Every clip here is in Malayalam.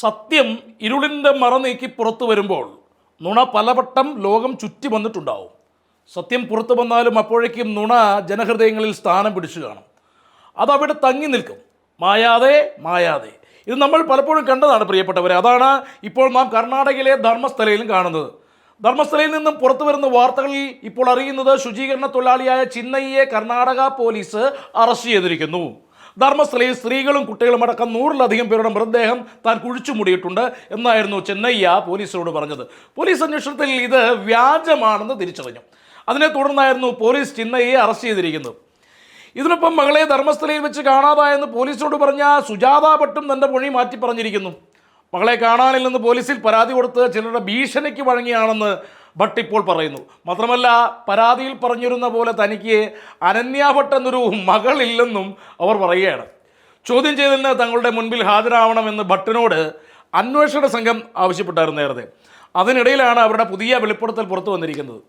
സത്യം ഇരുളിന്റെ മറ നീക്കി പുറത്തു വരുമ്പോൾ നുണ പലവട്ടം ലോകം ചുറ്റി വന്നിട്ടുണ്ടാവും. സത്യം പുറത്തു വന്നാലും അപ്പോഴേക്കും നുണ ജനഹൃദയങ്ങളിൽ സ്ഥാനം പിടിച്ചു കാണും. അതവിടെ തങ്ങി നിൽക്കും. മായാതെ മായാതെ. ഇത് നമ്മൾ പലപ്പോഴും കണ്ടതാണ് പ്രിയപ്പെട്ടവരെ. അതാണ് ഇപ്പോൾ നാം കർണാടകയിലെ ധർമ്മസ്ഥലയിലും കാണുന്നത്. ധർമ്മസ്ഥലയിൽ നിന്നും പുറത്തു വരുന്ന വാർത്തകളിൽ ഇപ്പോൾ അറിയുന്നത് ശുചീകരണ തൊഴിലാളിയായ ചിന്നയ്യെ കർണാടക പോലീസ് അറസ്റ്റ് ചെയ്തിരിക്കുന്നു. ധർമ്മസ്ഥലയിൽ സ്ത്രീകളും കുട്ടികളും അടക്കം നൂറിലധികം പേരുടെ മൃതദേഹം താൻ കുഴിച്ചു മുടിയിട്ടുണ്ട് എന്നായിരുന്നു ചെന്നയ്യ പോലീസിനോട് പറഞ്ഞത്. പോലീസ് അന്വേഷണത്തിൽ ഇത് വ്യാജമാണെന്ന് തിരിച്ചറിഞ്ഞു. അതിനെ തുടർന്നായിരുന്നു പോലീസ് ചിന്നയെ അറസ്റ്റ് ചെയ്തിരിക്കുന്നത്. ഇതിനൊപ്പം മകളെ ധർമ്മസ്ഥലയിൽ വെച്ച് കാണാതായെന്ന് പോലീസിനോട് പറഞ്ഞ സുജാത ഭട്ടും തന്റെ മൊഴി മാറ്റി പറഞ്ഞിരിക്കുന്നു മകളെ കാണാനില്ലെന്ന് പോലീസിൽ പരാതി കൊടുത്ത് ചിലരുടെ ഭീഷണിക്ക് വഴങ്ങിയാണെന്ന് ഭട്ട് ഇപ്പോൾ പറയുന്നു. മാത്രമല്ല പരാതിയിൽ പറഞ്ഞിരുന്ന പോലെ തനിക്ക് അനന്യ ഭട്ട് എന്നൊരു മകളില്ലെന്നും അവർ പറയുകയാണ്. ചോദ്യം ചെയ്തതിന് തങ്ങളുടെ മുൻപിൽ ഹാജരാവണമെന്ന് ഭട്ടിനോട് അന്വേഷണ സംഘം ആവശ്യപ്പെട്ടായിരുന്നു നേരത്തെ. അതിനിടയിലാണ് അവരുടെ പുതിയ വെളിപ്പെടുത്തൽ പുറത്തു വന്നിരിക്കുന്നത്.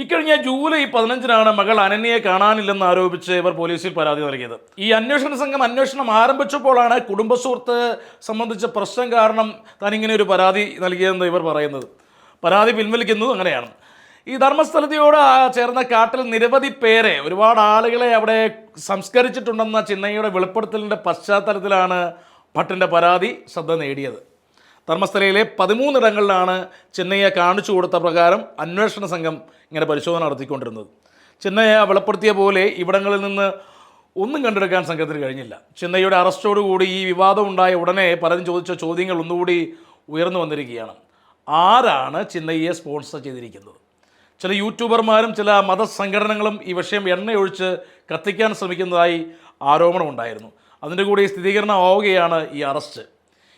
ഇക്കഴിഞ്ഞ ജൂലൈ പതിനഞ്ചിനാണ് മകൾ അനന്യയെ കാണാനില്ലെന്ന് ആരോപിച്ച് ഇവർ പോലീസിൽ പരാതി നൽകിയത്. ഈ അന്വേഷണ സംഘം അന്വേഷണം ആരംഭിച്ചപ്പോഴാണ് കുടുംബസുഹൃത്ത് സംബന്ധിച്ച പ്രശ്നം കാരണം താനിങ്ങനെ ഒരു പരാതി നൽകിയതെന്ന് ഇവർ പറയുന്നത്. പരാതി പിൻവലിക്കുന്നത് അങ്ങനെയാണ്. ഈ ധർമ്മസ്ഥലതയോട് ആ ചേർന്ന കാട്ടിൽ നിരവധി പേരെ ഒരുപാട് ആളുകളെ അവിടെ സംസ്കരിച്ചിട്ടുണ്ടെന്ന ചിന്നയുടെ വെളിപ്പെടുത്തലിന്റെ പശ്ചാത്തലത്തിലാണ് ഭട്ടിന്റെ പരാതി ശ്രദ്ധ നേടിയത്. ധർമ്മസ്ഥലയിലെ പതിമൂന്നിടങ്ങളിലാണ് ചെന്നൈയെ കാണിച്ചു കൊടുത്ത പ്രകാരം അന്വേഷണ സംഘം ഇങ്ങനെ പരിശോധന നടത്തിക്കൊണ്ടിരുന്നത്. ചെന്നൈയെ വെളിപ്പെടുത്തിയ പോലെ ഇവിടങ്ങളിൽ നിന്ന് ഒന്നും കണ്ടെടുക്കാൻ സംഘത്തിന് കഴിഞ്ഞില്ല. ചെന്നൈയുടെ അറസ്റ്റോടുകൂടി ഈ വിവാദം ഉണ്ടായ ഉടനെ പലരും ചോദിച്ച ചോദ്യങ്ങൾ ഒന്നുകൂടി ഉയർന്നു വന്നിരിക്കുകയാണ്. ആരാണ് ചിന്നയ്യെ സ്പോൺസർ ചെയ്തിരിക്കുന്നത്? ചില യൂട്യൂബർമാരും ചില മതസംഘടനകളും ഈ വിഷയം എണ്ണയൊഴിച്ച് കത്തിക്കാൻ ശ്രമിക്കുന്നതായി ആരോപണമുണ്ടായിരുന്നു അതിന്റെ കൂടി സ്ഥിരീകരണം ആവുകയാണ് ഈ അറസ്റ്റ്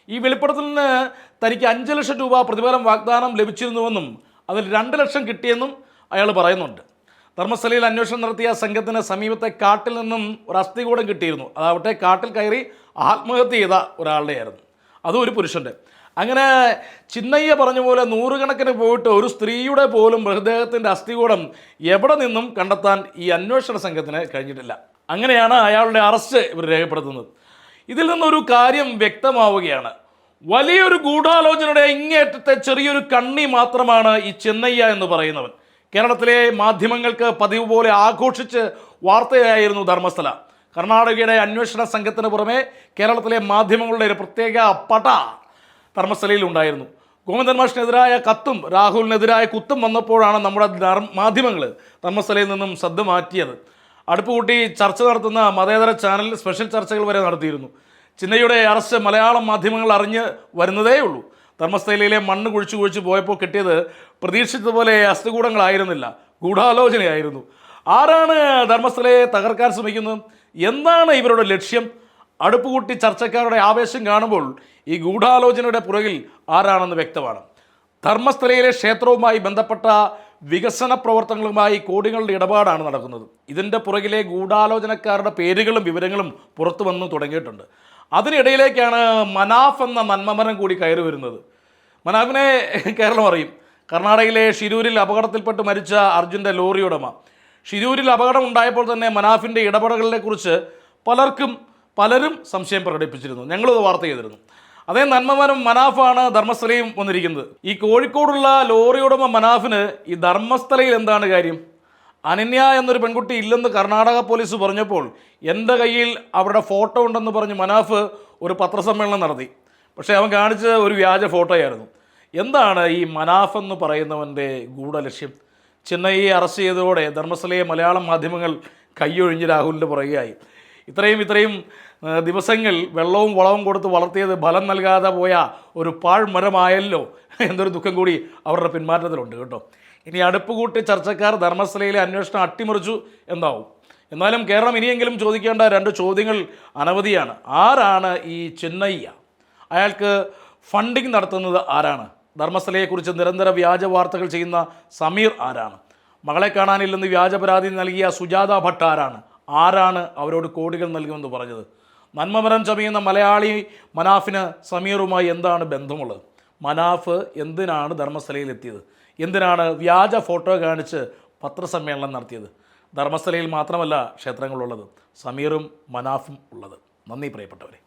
ഈ വെളിപ്പെടുത്തലിന് തനിക്ക് അഞ്ച് ലക്ഷം രൂപ പ്രതിഫലം വാഗ്ദാനം ലഭിച്ചിരുന്നുവെന്നും അതിൽ രണ്ട് ലക്ഷം കിട്ടിയെന്നും അയാൾ പറയുന്നുണ്ട്. ധർമ്മസ്ഥലയിൽ അന്വേഷണം നടത്തിയ സംഘത്തിന് സമീപത്തെ കാട്ടിൽ നിന്നും ഒരു അസ്ഥികൂടം കിട്ടിയിരുന്നു. അതാവട്ടെ കാട്ടിൽ കയറി ആത്മഹത്യ ചെയ്ത ഒരാളുടെയായിരുന്നു. അതും ഒരു പുരുഷന്റെ. അങ്ങനെ ചിന്നയ്യ പറഞ്ഞ പോലെ നൂറുകണക്കിന് പോയിട്ട് ഒരു സ്ത്രീയുടെ പോലും മൃതദേഹത്തിന്റെ അസ്ഥികൂടം എവിടെ നിന്നും കണ്ടെത്താൻ ഈ അന്വേഷണ സംഘത്തിന് കഴിഞ്ഞിട്ടില്ല. അങ്ങനെയാണ് അയാളുടെ അറസ്റ്റ് ഇവർ രേഖപ്പെടുത്തുന്നത്. ഇതിൽ നിന്നൊരു കാര്യം വ്യക്തമാവുകയാണ്. വലിയൊരു ഗൂഢാലോചനയുടെ ഇങ്ങേറ്റത്തെ ചെറിയൊരു കണ്ണി മാത്രമാണ് ഈ ചെന്നയ്യ എന്ന് പറയുന്നവൻ. കേരളത്തിലെ മാധ്യമങ്ങൾക്ക് പതിവ് പോലെ ആഘോഷിച്ച് വാർത്തയായിരുന്നു ധർമ്മസ്ഥല. കർണാടകയുടെ അന്വേഷണ സംഘത്തിന് പുറമെ കേരളത്തിലെ മാധ്യമങ്ങളുടെ ഒരു പ്രത്യേക പട ധർമ്മസ്ഥലയിൽ ഉണ്ടായിരുന്നു. ഗോവിന്ദൻ മാഷിനെതിരായ കത്തും രാഹുലിനെതിരായ കുത്തും വന്നപ്പോഴാണ് നമ്മുടെ മാധ്യമങ്ങൾ ധർമ്മസ്ഥലയിൽ നിന്നും ശ്രദ്ധ മാറ്റിയത്. അടുപ്പ് കൂട്ടി ചർച്ച നടത്തുന്ന മതേതര ചാനൽ സ്പെഷ്യൽ ചർച്ചകൾ വരെ നടത്തിയിരുന്നു. ചിന്നയുടെ അറസ്റ്റ് മലയാളം മാധ്യമങ്ങൾ അറിഞ്ഞ് വരുന്നതേ ഉള്ളൂ. ധർമ്മസ്ഥലയിലെ മണ്ണ് കുഴിച്ചു കുഴിച്ച് പോയപ്പോൾ കിട്ടിയത് പ്രതീക്ഷിച്ചതുപോലെ അസ്ഥികൂടങ്ങളായിരുന്നില്ല ഗൂഢാലോചനയായിരുന്നു. ആരാണ് ധർമ്മസ്ഥലയെ തകർക്കാൻ ശ്രമിക്കുന്നത്? എന്താണ് ഇവരുടെ ലക്ഷ്യം? അടുപ്പ് കൂട്ടി ചർച്ചക്കാരുടെ ആവേശം കാണുമ്പോൾ ഈ ഗൂഢാലോചനയുടെ പുറകിൽ ആരാണെന്ന് വ്യക്തമാണ്. ധർമ്മസ്ഥലയിലെ ക്ഷേത്രവുമായി ബന്ധപ്പെട്ട വികസന പ്രവർത്തനങ്ങളുമായി കോടികളുടെ ഇടപാടാണ് നടക്കുന്നത്. ഇതിന്റെ പുറകിലെ ഗൂഢാലോചനക്കാരുടെ പേരുകളും വിവരങ്ങളും പുറത്തു വന്നു തുടങ്ങിയിട്ടുണ്ട്. അതിനിടയിലേക്കാണ് മനാഫ് എന്ന നന്മമരം കൂടി കയറി വരുന്നത്. മനാഫിനെ കേരളം അറിയും. കർണാടകയിലെ ഷിരൂരിൽ അപകടത്തിൽപ്പെട്ട് മരിച്ച അർജുന്റെ ലോറി ഉടമ. ഷിരൂരിൽ അപകടം ഉണ്ടായപ്പോൾ തന്നെ മനാഫിന്റെ ഇടപെടലുകളെക്കുറിച്ച് പലർക്കും പലരും സംശയം പ്രകടിപ്പിച്ചിരുന്നു. ഞങ്ങളത് വാർത്ത ചെയ്തിരുന്നു. അതേ നന്മമരം മനാഫാണ് ധർമ്മസ്ഥലയും വന്നിരിക്കുന്നത്. ഈ കോഴിക്കോടുള്ള ലോറി ഉടമ മനാഫിന് ഈ ധർമ്മസ്ഥലയിൽ എന്താണ് കാര്യം? അനന്യ എന്നൊരു പെൺകുട്ടി ഇല്ലെന്ന് കർണാടക പോലീസ് പറഞ്ഞപ്പോൾ എന്റെ കയ്യിൽ അവരുടെ ഫോട്ടോ ഉണ്ടെന്ന് പറഞ്ഞ് മനാഫ് ഒരു പത്രസമ്മേളനം നടത്തി. പക്ഷേ അവൻ കാണിച്ച ഒരു വ്യാജ ഫോട്ടോയായിരുന്നു. എന്താണ് ഈ മനാഫ് എന്ന് പറയുന്നവന്റെ ഗൂഢലക്ഷ്യം? ചെന്നൈയെ അറസ്റ്റ് ചെയ്തതോടെ ധർമ്മസ്ഥലയെ മലയാളം മാധ്യമങ്ങൾ കൈയൊഴിഞ്ഞ് രാഹുലിന്റെ പുറകെയായി. ഇത്രയും ഇത്രയും ദിവസങ്ങൾ വെള്ളവും വളവും കൊടുത്ത് വളർത്തിയത് ഫലം നൽകാതെ പോയ ഒരു പാഴ്മരമായല്ലോ എന്നൊരു ദുഃഖം കൂടി അവരുടെ പിന്മാറ്റത്തിലുണ്ട് കേട്ടോ. ഇനി അടുപ്പ് കൂട്ടി ചർച്ചക്കാർ ധർമ്മസ്ഥലയിലെ അന്വേഷണം അട്ടിമറിച്ചു എന്നാവും. എന്നാലും കേരളം ഇനിയെങ്കിലും ചോദിക്കേണ്ട രണ്ട് ചോദ്യങ്ങൾ അനവധിയാണ്. ആരാണ് ഈ ചെന്നയ്യ? അയാൾക്ക് ഫണ്ടിങ് നടത്തുന്നത് ആരാണ്? ധർമ്മസ്ഥലയെക്കുറിച്ച് നിരന്തര വ്യാജ വാർത്തകൾ ചെയ്യുന്ന സമീർ ആരാണ്? മകളെ കാണാനില്ലെന്ന് വ്യാജ പരാതി നൽകിയ സുജാത ഭട്ട് ആരാണ്? ആരാണ് അവരോട് കോടികൾ നൽകുമെന്ന് പറഞ്ഞത്? നന്മമരം ചമയുന്ന മലയാളി മനാഫിന് സമീറുമായി എന്താണ് ബന്ധമുള്ളത്? മനാഫ് എന്തിനാണ് ധർമ്മസ്ഥലയിൽ എത്തിയത്? എന്തിനാണ് വ്യാജ ഫോട്ടോ കാണിച്ച് പത്രസമ്മേളനം നടത്തിയത്? ധർമ്മസ്ഥലയിൽ മാത്രമല്ല ക്ഷേത്രങ്ങളുള്ളത്. സമീറും മനാഫും ഉള്ളത്. നന്ദി പ്രിയപ്പെട്ടവരെ.